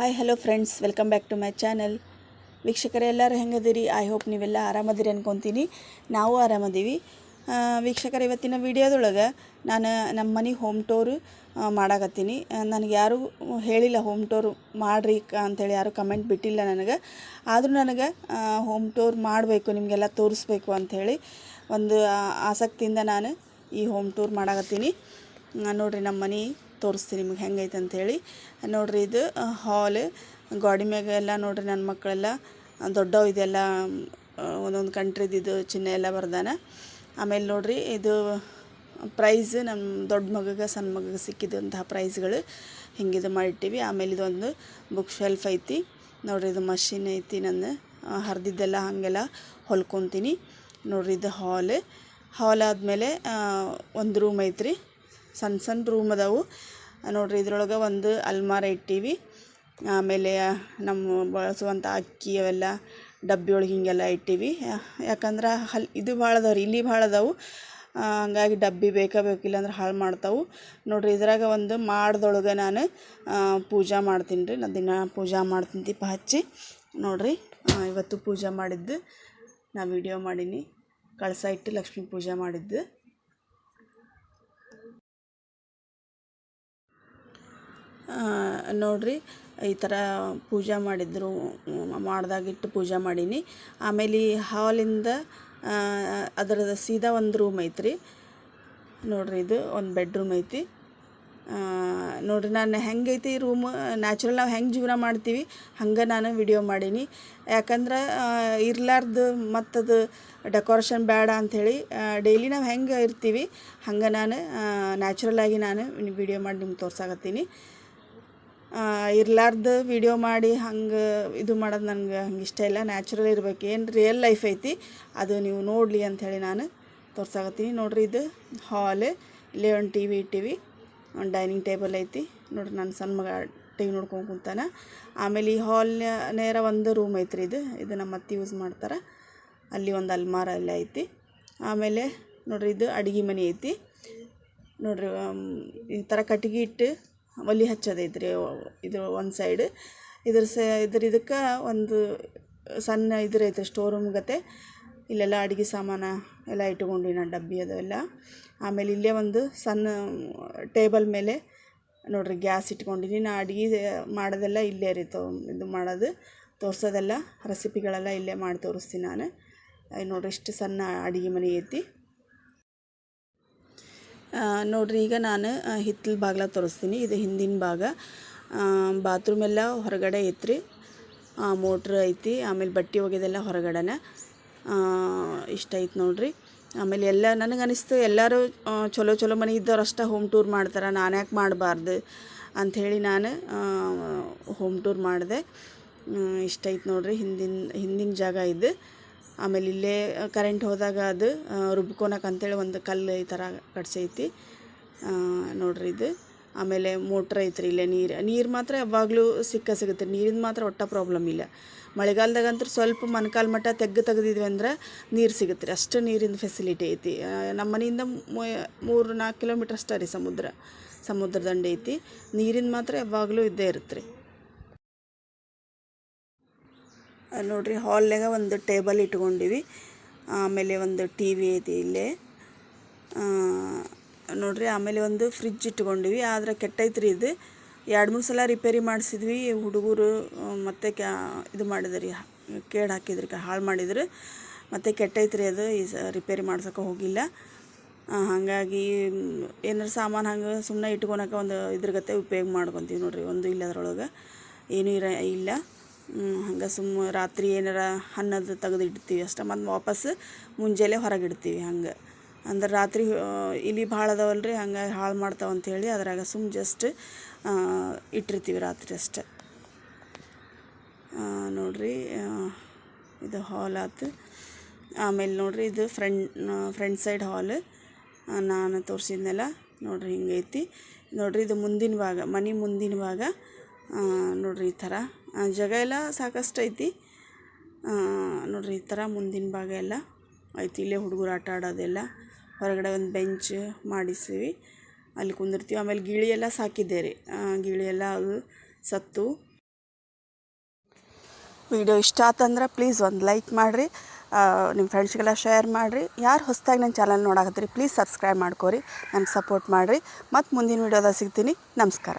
Hi hello friends welcome back to my channel ವೀಕ್ಷಕರೇ, ಎಲ್ಲರೂ ಹೆಂಗದಿರಿ? I hope ನೀವೆಲ್ಲ ಆರಾಮದಿರಿ ಅನ್ಕೊತೀನಿ. ನಾವು ಆರಾಮದೀವಿ. ವೀಕ್ಷಕರ, ಇವತ್ತಿನ ವಿಡಿಯೋದೊಳಗೆ ನಾನು ನಮ್ಮ ಮನೆ ಹೋಮ್ ಟೂರ್ ಮಾಡಾಕತ್ತೀನಿ. ನನಗೆ ಯಾರೂ ಹೇಳಿಲ್ಲ ಹೋಮ್ ಟೂರ್ ಮಾಡಿರಿ ಅಂಥೇಳಿ ಯಾರೂ ಕಮೆಂಟ್ ಬಿಟ್ಟಿಲ್ಲ ನನಗೆ. ಆದರೂ ನನಗೆ ಹೋಮ್ ಟೂರ್ ಮಾಡಬೇಕು, ನಿಮಗೆಲ್ಲ ತೋರಿಸ್ಬೇಕು ಅಂಥೇಳಿ ಒಂದು ಆಸಕ್ತಿಯಿಂದ ನಾನು ಈ ಹೋಮ್ ಟೂರ್ ಮಾಡಾಕತ್ತೀನಿ. ನೋಡ್ರಿ ನಮ್ಮ ಮನೆ ತೋರಿಸ್ತೀನಿ ನಿಮ್ಗೆ ಹೆಂಗೈತೆ ಅಂಥೇಳಿ. ನೋಡ್ರಿ ಇದು ಹಾಲ್ ಗಾಡಿ ಮ್ಯಾಗ ಎಲ್ಲ ನೋಡ್ರಿ ನನ್ನ ಮಕ್ಕಳೆಲ್ಲ ದೊಡ್ಡವು ಇದೆಲ್ಲ ಒಂದೊಂದು ಕಂಟ್ರಿದು ಇದು ಚಿಹ್ನೆ ಎಲ್ಲ ಬರ್ದಾನ. ಆಮೇಲೆ ನೋಡಿರಿ ಇದು ಪ್ರೈಸ್ ನಮ್ಮ ದೊಡ್ಡ ಮಗಗೆ ಸಣ್ಣ ಮಗಗೆ ಸಿಕ್ಕಿದಂತಹ ಪ್ರೈಸ್ಗಳು ಹಿಂಗಿದು ಮಾಡಿಟ್ಟಿವಿ. ಆಮೇಲೆ ಇದೊಂದು ಬುಕ್ ಶೆಲ್ಫ್ ಐತಿ. ನೋಡ್ರಿ ಇದು ಮಷಿನ್ ಐತಿ ನನ್ನ. ಹರಿದಿದ್ದೆಲ್ಲ ಹಾಗೆಲ್ಲ ಹೊಲ್ಕೊತೀನಿ. ನೋಡ್ರಿ ಇದು ಹಾಲ್ ಹಾಲ್ ಆದಮೇಲೆ ಒಂದು ರೂಮ್ ಐತ್ರಿ. ಸಣ್ಣ ಸಣ್ಣ ರೂಮ್ ಅದಾವು. ನೋಡ್ರಿ ಇದ್ರೊಳಗೆ ಒಂದು ಅಲ್ಮಾರ ಇಟ್ಟೀವಿ. ಆಮೇಲೆ ನಮ್ಮ ಬಳಸುವಂಥ ಅಕ್ಕಿ ಅವೆಲ್ಲ ಡಬ್ಬಿ ಒಳಗೆ ಹಿಂಗೆಲ್ಲ ಇಟ್ಟೀವಿ. ಯಾಕಂದ್ರೆ ಹಲ್, ಇದು ಭಾಳ ಅದಾವ ರೀ ಇಲ್ಲಿ ಭಾಳ ಅದಾವು. ಹಂಗಾಗಿ ಡಬ್ಬಿ ಬೇಕಾ ಬೇಕಿಲ್ಲ ಅಂದ್ರೆ ಹಾಳು ಮಾಡ್ತಾವು. ನೋಡ್ರಿ ಇದ್ರಾಗ ಒಂದು ಮಾಡ್ದೊಳಗೆ ನಾನು ಪೂಜಾ ಮಾಡ್ತೀನಿ ರೀ ನಾನು ದಿನ ಪೂಜೆ ಮಾಡ್ತೀನಿ ದೀಪ ಹಚ್ಚಿ. ನೋಡ್ರಿ ಇವತ್ತು ಪೂಜೆ ಮಾಡಿದ್ದು ನಾ ವಿಡಿಯೋ ಮಾಡೀನಿ. ಕಳಸ ಇಟ್ಟು ಲಕ್ಷ್ಮೀ ಪೂಜೆ ಮಾಡಿದ್ದು. ನೋಡ್ರಿ, ಈ ಥರ ಪೂಜೆ ಮಾಡಿದ್ರು, ಮಾಡ್ದಾಗಿಟ್ಟು ಪೂಜೆ ಮಾಡೀನಿ. ಆಮೇಲೆ ಹಾಲಿಂದ ಅದರದ ಸೀದಾ ಒಂದು ರೂಮ್ ಐತ್ರಿ. ನೋಡಿರಿ, ಇದು ಒಂದು ಬೆಡ್ರೂಮ್ ಐತಿ. ನೋಡ್ರಿ, ನಾನು ಹೆಂಗೈತಿ ರೂಮ್ ನ್ಯಾಚುರಲ್ ನಾವು ಹೆಂಗೆ ಜೀವನ ಮಾಡ್ತೀವಿ, ಹಂಗೆ ನಾನು ವಿಡಿಯೋ ಮಾಡೀನಿ. ಯಾಕಂದ್ರೆ ಇರ್ಲಾರ್ದು ಮತ್ತದು ಡೆಕೋರೇಷನ್ ಬೇಡ ಅಂಥೇಳಿ ಡೈಲಿ ನಾವು ಹೆಂಗೆ ಇರ್ತೀವಿ, ಹಂಗೆ ನಾನು ನ್ಯಾಚುರಲ್ ಆಗಿ ನಾನು ವಿಡಿಯೋ ಮಾಡಿ ನಿಮ್ಗೆ ತೋರ್ಸಾಕತ್ತೀನಿ. ಇರ್ಲಾರ್ದು ವಿಡಿಯೋ ಮಾಡಿ ಹಂಗೆ ಇದು ಮಾಡೋದು ನನಗೆ ಹಂಗೆ ಇಷ್ಟ ಇಲ್ಲ. ನ್ಯಾಚುರಲ್ ಇರ್ಬೇಕು. ಏನು ರಿಯಲ್ ಲೈಫ್ ಐತಿ, ಅದು ನೀವು ನೋಡಲಿ ಅಂಥೇಳಿ ನಾನು ತೋರ್ಸಾಕತ್ತೀನಿ. ನೋಡ್ರಿ ಇದು ಹಾಲ್ ಇಲ್ಲೇ ಒಂದು ಟಿ ವಿ ಇಟ್ಟಿವಿ. ಒಂದು ಡೈನಿಂಗ್ ಟೇಬಲ್ ಐತಿ. ನೋಡ್ರಿ ನನ್ನ ಸಣ್ಣ ಮಗ ಟಿ ವಿ ನೋಡ್ಕೊಂಡು ಕುಂತಾನ. ಆಮೇಲೆ ಈ ಹಾಲ್ ನೇರ ಒಂದು ರೂಮ್ ಐತ್ರಿ ಇದು. ಇದು ನಮ್ಮ ಅತ್ತೆ ಯೂಸ್ ಮಾಡ್ತಾರೆ. ಅಲ್ಲಿ ಒಂದು ಅಲ್ಮಾರ ಎಲ್ಲ ಐತಿ. ಆಮೇಲೆ ನೋಡ್ರಿ ಇದು ಅಡುಗೆ ಮನೆ ಐತಿ. ನೋಡ್ರಿ ಈ ಥರ ಕಟ್ಗೆ ಇಟ್ಟು ಒಲೆ ಹಚ್ಚೋದೈತ್ರಿ ಇದು ಒಂದು ಸೈಡ್ ಇದ್ರ ಸ, ಇದ್ರ ಇದಕ್ಕೆ ಒಂದು ಸಣ್ಣ ಇದ್ರ ಸ್ಟೋರ್ ರೂಮ್ ಗತೆ. ಇಲ್ಲೆಲ್ಲ ಅಡುಗೆ ಸಾಮಾನು ಎಲ್ಲ ಇಟ್ಕೊಂಡು ನಾನು ಡಬ್ಬಿ ಅದೆಲ್ಲ ಆಮೇಲೆ ಇಲ್ಲೇ ಒಂದು ಸಣ್ಣ ಟೇಬಲ್ ಮೇಲೆ ನೋಡ್ರಿ ಗ್ಯಾಸ್ ಇಟ್ಕೊಂಡಿನಿ. ನಾ ಅಡುಗೆ ಮಾಡೋದೆಲ್ಲ ಇಲ್ಲೇ ರೀ ತೋ, ಇದು ಮಾಡೋದು. ತೋರಿಸೋದೆಲ್ಲ ರೆಸಿಪಿಗಳೆಲ್ಲ ಇಲ್ಲೇ ಮಾಡಿ ತೋರಿಸ್ತೀನಿ ನಾನು. ನೋಡ್ರಿ, ಇಷ್ಟು ಸಣ್ಣ ಅಡುಗೆ ಮನೆ ಐತಿ. ನೋಡ್ರಿ, ಈಗ ನಾನು ಹಿತ್ತಲ ಬಾಗ್ಲ ತೋರಿಸ್ತೀನಿ. ಇದು ಹಿಂದಿನ ಭಾಗ. ಬಾತ್ರೂಮ್ ಎಲ್ಲ ಹೊರಗಡೆ ಐತ್ರಿ. ಮೋಟ್ರ್ ಐತಿ, ಆಮೇಲೆ ಬಟ್ಟೆ ಒಗೆದೆಲ್ಲ ಹೊರಗಡೆನೆ. ಇಷ್ಟ ಐತೆ ನೋಡ್ರಿ. ಆಮೇಲೆ ಎಲ್ಲ, ನನಗೆ ಅನಿಸ್ತು, ಎಲ್ಲರೂ ಚಲೋ ಚಲೋ ಮನೆ ಇದ್ದವ್ರು ಅಷ್ಟೇ ಹೋಮ್ ಟೂರ್ ಮಾಡ್ತಾರೆ, ನಾನು ಯಾಕೆ ಮಾಡಬಾರ್ದು? ಅಂಥೇಳಿ ನಾನು ಹೋಮ್ ಟೂರ್ ಮಾಡಿದೆ. ಇಷ್ಟ ಐತೆ ನೋಡ್ರಿ, ಹಿಂದಿನ ಹಿಂದಿನ ಜಾಗ ಇದು. ಆಮೇಲೆ ಇಲ್ಲೇ ಕರೆಂಟ್ ಹೋದಾಗ ಅದು ರುಬ್ಕೊಳಕ್ಕೆ ಅಂತೇಳಿ ಒಂದು ಕಲ್ಲು ಈ ಥರ ಕಟ್ಸೈತಿ. ನೋಡ್ರಿ ಇದು. ಆಮೇಲೆ ಮೋಟ್ರ್ ಐತ್ರಿ ಇಲ್ಲೇ ನೀರು. ನೀರು ಮಾತ್ರ ಯಾವಾಗಲೂ ಸಿಕ್ಕ ಸಿಗುತ್ತೆ. ನೀರಿಂದ ಮಾತ್ರ ಒಟ್ಟ ಪ್ರಾಬ್ಲಮ್ ಇಲ್ಲ. ಮಳೆಗಾಲದಾಗಂತೂ ಸ್ವಲ್ಪ ಮೊಣಕಾಲ ಮಟ್ಟ ತೆಗ್ಗು ತೆಗೆದಿದ್ವಿ ಅಂದ್ರೆ ನೀರು ಸಿಗುತ್ತೆ ರೀ ಅಷ್ಟು ನೀರಿನ ಫೆಸಿಲಿಟಿ ಐತಿ. ನಮ್ಮ ಮನೆಯಿಂದ ಮೂರು ನಾಲ್ಕು ಕಿಲೋಮೀಟ್ರ್ ಅಷ್ಟೇ ರೀ ಸಮುದ್ರ. ಸಮುದ್ರ ದಂಡೆ ಐತಿ. ನೀರಿನ ಮಾತ್ರ ಯಾವಾಗಲೂ ಇದ್ದೇ ಇರುತ್ತೆ ರೀ ನೋಡ್ರಿ ಹಾಲ್ನಾಗ ಒಂದು ಟೇಬಲ್ ಇಟ್ಕೊಂಡಿವಿ. ಆಮೇಲೆ ಒಂದು ಟಿ ವಿ ಐತಿ ಇಲ್ಲೇ. ನೋಡ್ರಿ ಆಮೇಲೆ ಒಂದು ಫ್ರಿಜ್ ಇಟ್ಕೊಂಡಿವಿ. ಆದ್ರೆ ಕೆಟ್ಟೈತ್ರಿ ಇದು. ಎರಡು, ಮೂರು ಸಲ ರಿಪೇರಿ ಮಾಡಿಸಿದ್ವಿ. ಹುಡುಗರು ಮತ್ತೆ ಕ್ಯಾ, ಇದು ಮಾಡಿದ್ರಿ ಕೇಡು ಹಾಕಿದ್ರಿ ಹಾಳು ಮಾಡಿದ್ರು. ಮತ್ತೆ ಕೆಟ್ಟೈತ್ರಿ ಅದು. ಈ ರಿಪೇರಿ ಮಾಡ್ಸೋಕೆ ಹೋಗಿಲ್ಲ. ಹಾಗಾಗಿ, ಏನಾರು ಸಾಮಾನು ಹಂಗೆ ಸುಮ್ಮನೆ ಇಟ್ಕೊಳಕ್ಕೆ ಒಂದು ಇದ್ರ ಉಪಯೋಗ ಮಾಡ್ಕೊತೀವಿ ನೋಡಿರಿ. ಒಂದು ಇಲ್ಲ ಅದ್ರೊಳಗೆ ಏನೂ ಇರ, ಇಲ್ಲ. ಹಂಗೆ ಸುಮ್ಮ ರಾತ್ರಿ ಏನಾರ ಅನ್ನದ ತೆಗೆದು ಇಡ್ತೀವಿ ಅಷ್ಟೇ, ಮತ್ತು ವಾಪಸ್ ಮುಂಜಾನೆ ಹೊರಗೆ ಇಡ್ತೀವಿ ಹಂಗೆ. ಅಂದ್ರೆ ರಾತ್ರಿ ಇಲಿ ಭಾಳ ಅದಾವಲ್ಲ ರೀ ಹಂಗೆ ಹಾಳು ಮಾಡ್ತಾವೆ ಅಂಥೇಳಿ ಅದ್ರಾಗ ಸುಮ್ಮ ಜಸ್ಟ್ ಇಟ್ಟಿರ್ತೀವಿ ರಾತ್ರಿ ಅಷ್ಟೆ. ನೋಡಿ ನೋಡ್ರಿ ಇದು ಹಾಲ್ ಆತು. ಆಮೇಲೆ ನೋಡ್ರಿ ಇದು ಫ್ರಂಟ್ ಫ್ರಂಟ್ ಸೈಡ್ ಹಾಲ್ ನಾನು ತೋರಿಸಿದ್ನೆಲ್ಲ, ನೋಡ್ರಿ ಹಿಂಗೈತಿ. ನೋಡ್ರಿ ಇದು ಮುಂದಿನ ಭಾಗ ಮನೆ ಮುಂದಿನ ಭಾಗ ನೋಡ್ರಿ ಈ ಥರ. ಜಾಗ ಎಲ್ಲ ಸಾಕಷ್ಟು ಐತಿ. ನೋಡಿರಿ ಈ ಥರ ಮುಂದಿನ ಭಾಗ ಎಲ್ಲ ಐತಿ. ಇಲ್ಲೇ ಹುಡುಗರು ಆಟ ಆಡೋದೆಲ್ಲ. ಹೊರಗಡೆ ಒಂದು ಬೆಂಚ್ ಮಾಡಿಸಿವಿ. ಅಲ್ಲಿ ಕುಂದಿರ್ತೀವಿ. ಆಮೇಲೆ ಗಿಳಿ ಎಲ್ಲ ಸಾಕಿದ್ದೆ ರೀ ಗಿಳಿ ಎಲ್ಲ ಅದು ಸತ್ತು. ವಿಡಿಯೋ ಇಷ್ಟ ಆತಂದ್ರೆ ಪ್ಲೀಸ್ ಒಂದು ಲೈಕ್ ಮಾಡಿರಿ. ನಿಮ್ಮ ಫ್ರೆಂಡ್ಸ್ಗೆಲ್ಲ ಶೇರ್ ಮಾಡಿರಿ. ಯಾರು ಹೊಸದಾಗಿ ನನ್ನ ಚಾನಲ್ ನೋಡಾಕತ್ತೀರಿ, ಪ್ಲೀಸ್ ಸಬ್ಸ್ಕ್ರೈಬ್ ಮಾಡ್ಕೋರಿ. ನನಗೆ ಸಪೋರ್ಟ್ ಮಾಡಿರಿ. ಮತ್ತು ಮುಂದಿನ ವೀಡಿಯೋದಾಗ ಸಿಗ್ತೀನಿ. ನಮಸ್ಕಾರ.